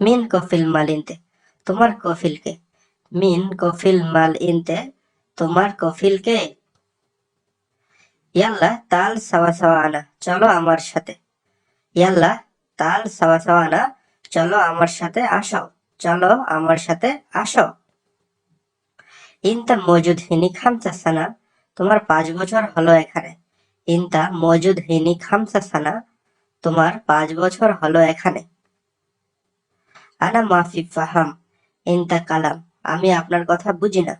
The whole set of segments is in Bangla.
মিন কফিল মাল ইনতে তোমার কফিলকে। মিন কফিল মাল ইনতে তোমার কফিলকে। ইয়াল্লা, তাল সাওয়া সাওয়া আনা, চলো আমার সাথে। ইয়াল্লা, তাল সাওয়া সাওয়া আনা, চলো আমার সাথে আসো, চলো আমার সাথে আসো। ইনতা মজুদ হিনি খামসা সানা, তোমার পাঁচ বছর হলো এখানে। ইনতা মজুদ হিনি খামসা সানা, তোমার পাঁচ বছর হলো এখানে। আনা মাফি ফাহাম। ইনতা কালাম, আমি আপনার কথা বুঝি না।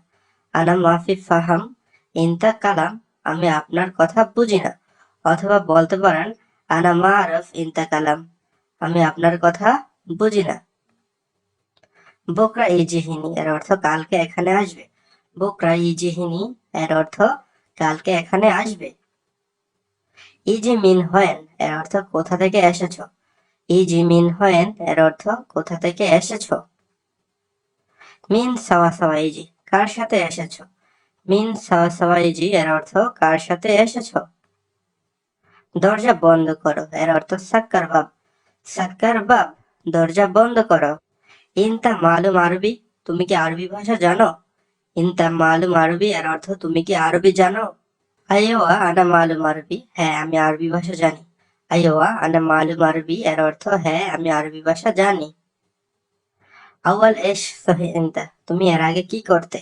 আনা মাফি ফাহাম, ইনতা কালাম, আমি আপনার কথা বুঝি না। অথবা বলতে পারেন, আনা মা আরফ ইনতা কালাম, আমি আপনার কথা বুঝি না। বোকরা ইজিহিনী এর অর্থ কালকে এখানে আসবে। বোকরা ইজিহিনী এর অর্থ কালকে এখানে আসবে। ইজি মিন হয়েন, এর অর্থ কোথা থেকে এসেছ? ইজি মিন হয়েন, এর অর্থ কোথা থেকে এসেছ? মিন সাওয়া সাওয়া ইজি কার সাথে এসেছ? মিন সাওয়া ইজি এর অর্থ কার সাথে এসেছ? দরজা বন্ধ করো, এর অর্থ সাক্কার বাব সাক্কার বাব দরজা বন্ধ করো। ইনতা মালুম আরবি তুমি কি আরবি ভাষা জানো? ইনতা মালুম আরবি এর অর্থ তুমি কি আরবি জানো? আইওয়া, আনা মালুম আরবি হ্যাঁ আমি আরবি ভাষা জানি। আইওয়া আনা মালুম আরবি, এর অর্থ হ্যাঁ আমি আরবি ভাষা জানি। আউয়াল এশ তুমি এর আগে কি করতে?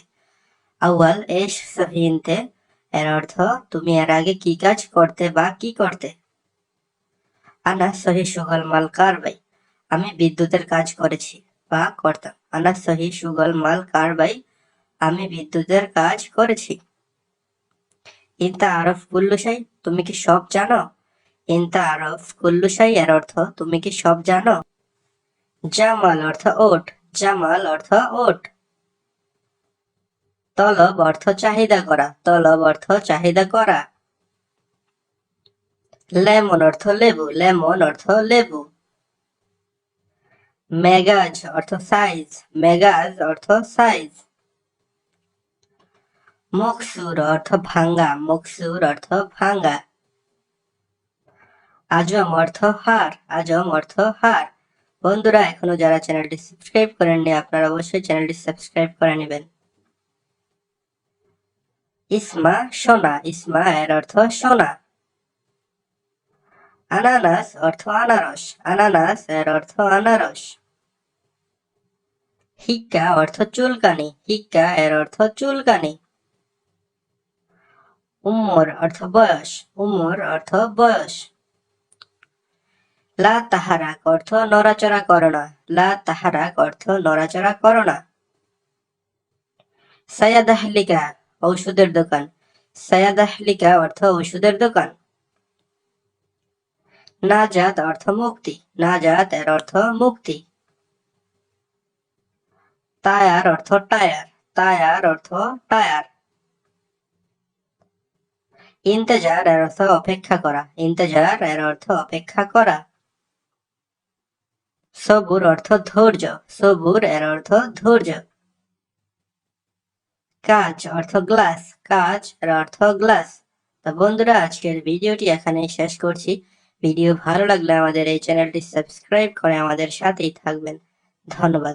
আউয়াল এশ এর অর্থ তুমি এর আগে কি কাজ করতে বা কি করতে? আনা সহি সুগল মাল আমি বিদ্যুতের কাজ করেছি বা করতাম। আনা সহি সুগল মাল কার কারবাই, আমি বিদ্যুতের কাজ করেছি। ইন্তা আরফ কুল্লুসাই তুমি কি সব জানো? ইনতা আরফ কুল্লুসাই এর অর্থ, তুমি কি সব জানো? জামাল অর্থ ওট, জামাল অর্থ ওট। তলব অর্থ চাহিদা করা, তলব অর্থ চাহিদা করা। লেমন অর্থ লেবু, লেমন অর্থ লেবু। মেগাজ অর্থ সাইজ, মেগাজ অর্থ সাইজ। মকসুর অর্থ ভাঙ্গা, মকসুর অর্থ ভাঙ্গা। আজম অর্থ হার আজম অর্থ হার। বন্ধুরা, এখনও যারা চ্যানেলটি সাবস্ক্রাইব করেননি, আপনারা অবশ্যই চ্যানেলটি সাবস্ক্রাইব করে নেবেন। ইসমা সোনা, ইসমা এর অর্থ সোনা। আনানাস অর্থ আনারস, আনানাস এর অর্থ আনারস। হিক্কা অর্থ চুলকানি, হিক্কা এর অর্থ চুলকানি। উমর অর্থ বয়স উমর অর্থ বয়স। লা তাহারাক অর্থ নড়াচড়া করো না লা তাহারাক অর্থ নড়াচড়া করো না সায়াদাহলিকা, ঔষধের দোকান। সায়াদাহলিকা অর্থ ঔষধের দোকান। নাজাত অর্থ মুক্তি। নাজাত এর অর্থ মুক্তি। টায়ার অর্থ টায়ার। টায়ার অর্থ টায়ার। ইন্তেজার এর অর্থ অপেক্ষা করা। ইন্তেজার এর অর্থ অপেক্ষা করা। সবুর অর্থ ধৈর্য, সবুর এর অর্থ ধৈর্য। কাজ অর্থ গ্লাস কাজ এর অর্থ গ্লাস। তো বন্ধুরা, আজকের ভিডিওটি এখানেই শেষ করছি। ভিডিও ভালো লাগলে আমাদের এই চ্যানেলটি সাবস্ক্রাইব করে আমাদের সাথেই থাকবেন। ধন্যবাদ।